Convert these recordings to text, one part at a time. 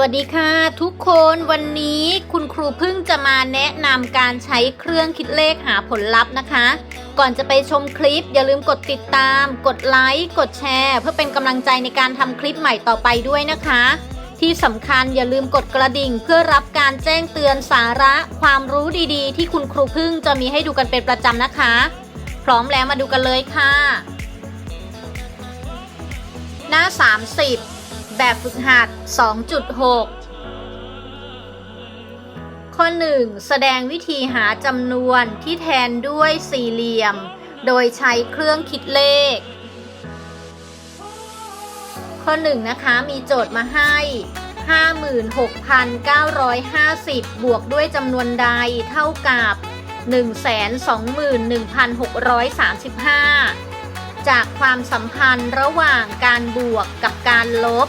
วัสดีค่ะทุกคนวันนี้คุณครูพึ่งจะมาแนะนำการใช้เครื่องคิดเลขหาผลลัพธ์นะคะ ก่อนจะไปชมคลิปอย่าลืมกดติดตาม กดไลค์กดแชร์ เพื่อเป็นกำลังใจในการทำคลิปใหม่ต่อไปด้วยนะคะ ที่สำคัญอย่าลืมกดกระดิ่ง เพื่อรับการแจ้งเตือนสาระ ความรู้ดีๆ ที่คุณครูพึ่งจะมีให้ดูกันเป็นประจำนะคะ พร้อมแล้วมาดูกันเลยค่ะ หน้า 30 แบบฝึกหัด 2.6 ข้อ 1 แสดงวิธีหาจำนวนที่แทนด้วยสี่เหลี่ยม โดยใช้เครื่องคิดเลข ข้อ 1 นะคะ มีโจทย์มาให้ 56,950 บวกด้วยจำนวนใดเท่ากับ 121,635จากความสัมพันธ์ระหว่างการบวกกับการลบ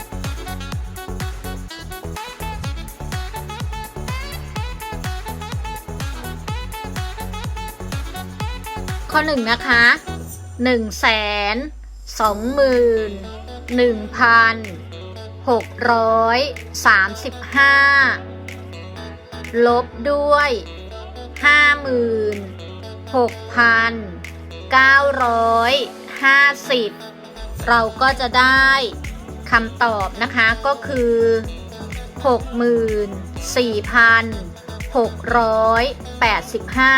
ข้อหนึ่งนะคะหนึ่งแสนสองหมื่นหนึ่งพันหกร้อยสามสิบห้าลบด้วยห้าหมื่นหกพันเก้าร้อยห้าสิบเราก็จะได้คำตอบนะคะก็คือหกหมื่นสี่พันหกร้อยแปดสิบห้า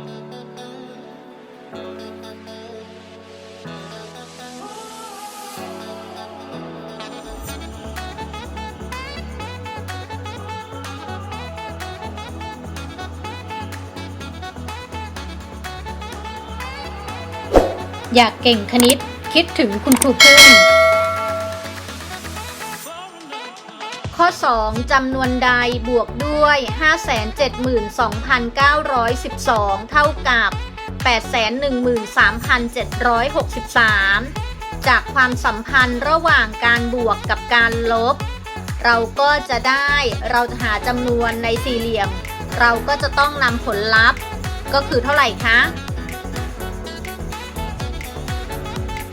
อยากเก่งคณิต คิดถึงคุณครูพึ่ง ข้อ 2 จำนวนใดบวกด้วย 572,912 เท่ากับ 813,763 จากความสัมพันธ์ระหว่างการบวกกับการลบ เราก็จะได้เราจะหาจำนวนในสี่เหลี่ยม เราก็จะต้องนำผลลัพธ์ ก็คือเท่าไหร่คะ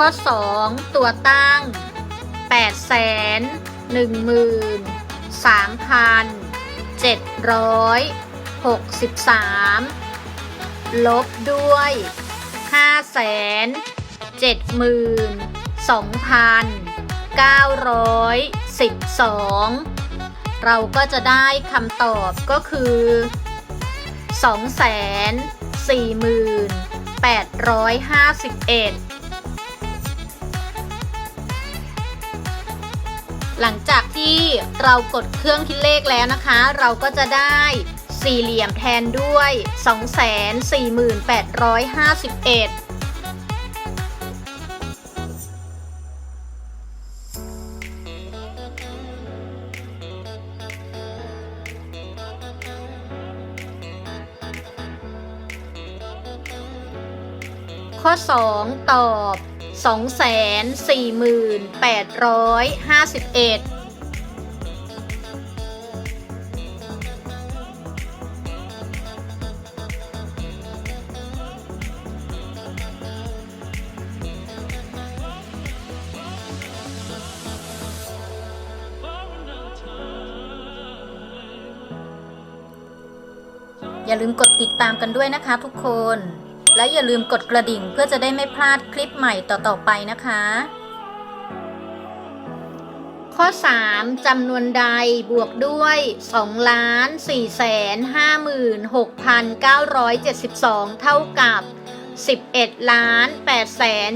ข้อ 2 ตัวตั้ง8 1 1 3 7 6 3 ลบด้วย 5 7 2 9 1 2 เราก็จะได้คำตอบก็คือ 2 หลังจากที่เรากดเครื่องคิดเลขแล้วนะคะ เราก็จะได้สี่เหลี่ยมแทนด้วย 248,51ข้อ 2 ตอบ 248,51อย่าลืมกดติดตามกันด้วยนะคะทุกคน และอย่าลืมกดกระดิ่งเพื่อจะได้ไม่พลาดคลิปใหม่ต่อๆไปนะคะ ข้อ 3จำนวนใดบวกด้วย2ล้าน4แสน56,972 เท่ากับ 11ล้าน8แสน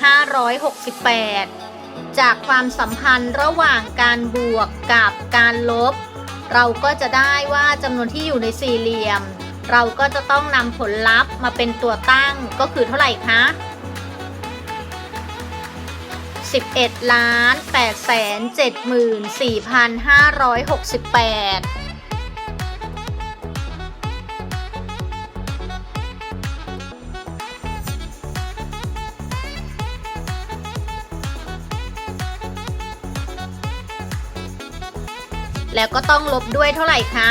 74,568จากความสัมพันธ์ระหว่างการบวกกับการลบ เราก็จะได้ว่าจำนวนที่อยู่ในสี่เหลี่ยม เราก็จะต้องนำผลลัพธ์มาเป็นตัวตั้งก็คือเท่าไหร่คะ 11ล้าน8แสน74,568แล้วก็ต้องลบด้วยเท่าไหร่คะ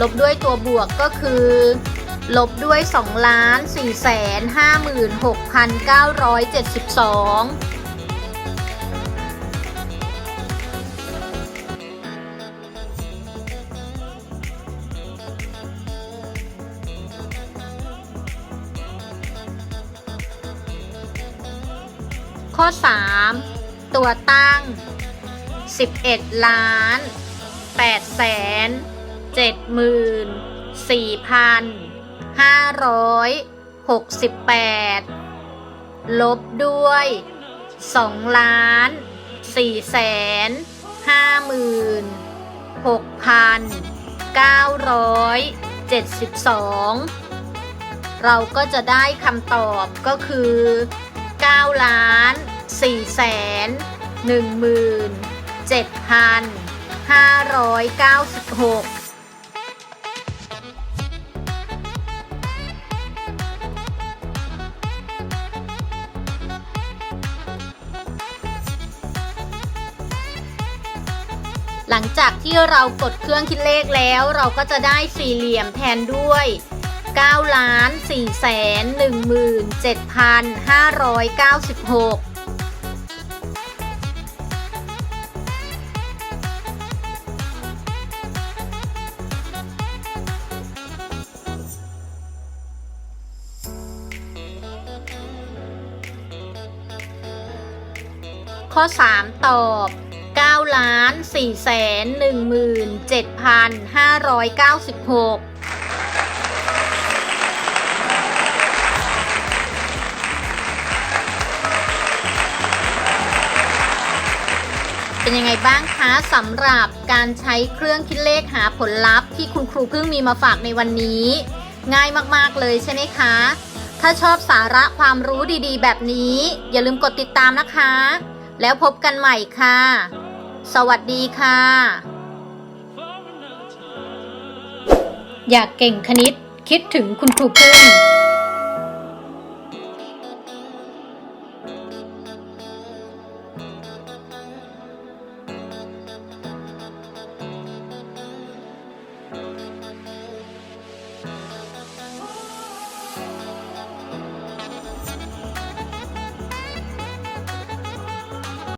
ลบด้วยตัวบวกก็คือ ลบด้วย2ล้าน4 56,972ข้อ 3 ตัวตั้ง 11 ล้าน8แสน 7หมื่น4พัน568ลบด้วย2ล้าน4แสน5หมื่น6พัน972เราก็จะได้คำตอบก็คือ9ล้าน4แสน1หมื่น7,596หลัง จากที่เรากดเครื่องคิดเลขแล้วเราก็จะได้สี่เหลี่ยมแทนด้วย9ล้าน4แสน17,596ข้อ 3 ตอบ 9ล้าน4แสน17,596เป็นยังไงบ้างคะสำหรับการใช้เครื่องคิดเลขหาผลลัพธ์ที่คุณครูเพิ่งมีมาฝากในวันนี้ ง่ายมากๆเลยใช่ไหมคะ ถ้าชอบสาระความรู้ดีๆ แบบนี้ อย่าลืมกดติดตามนะคะ แล้วพบกันใหม่ค่ะ สวัสดีค่ะ อยากเก่งคณิตคิดถึงคุณครูพึ่ง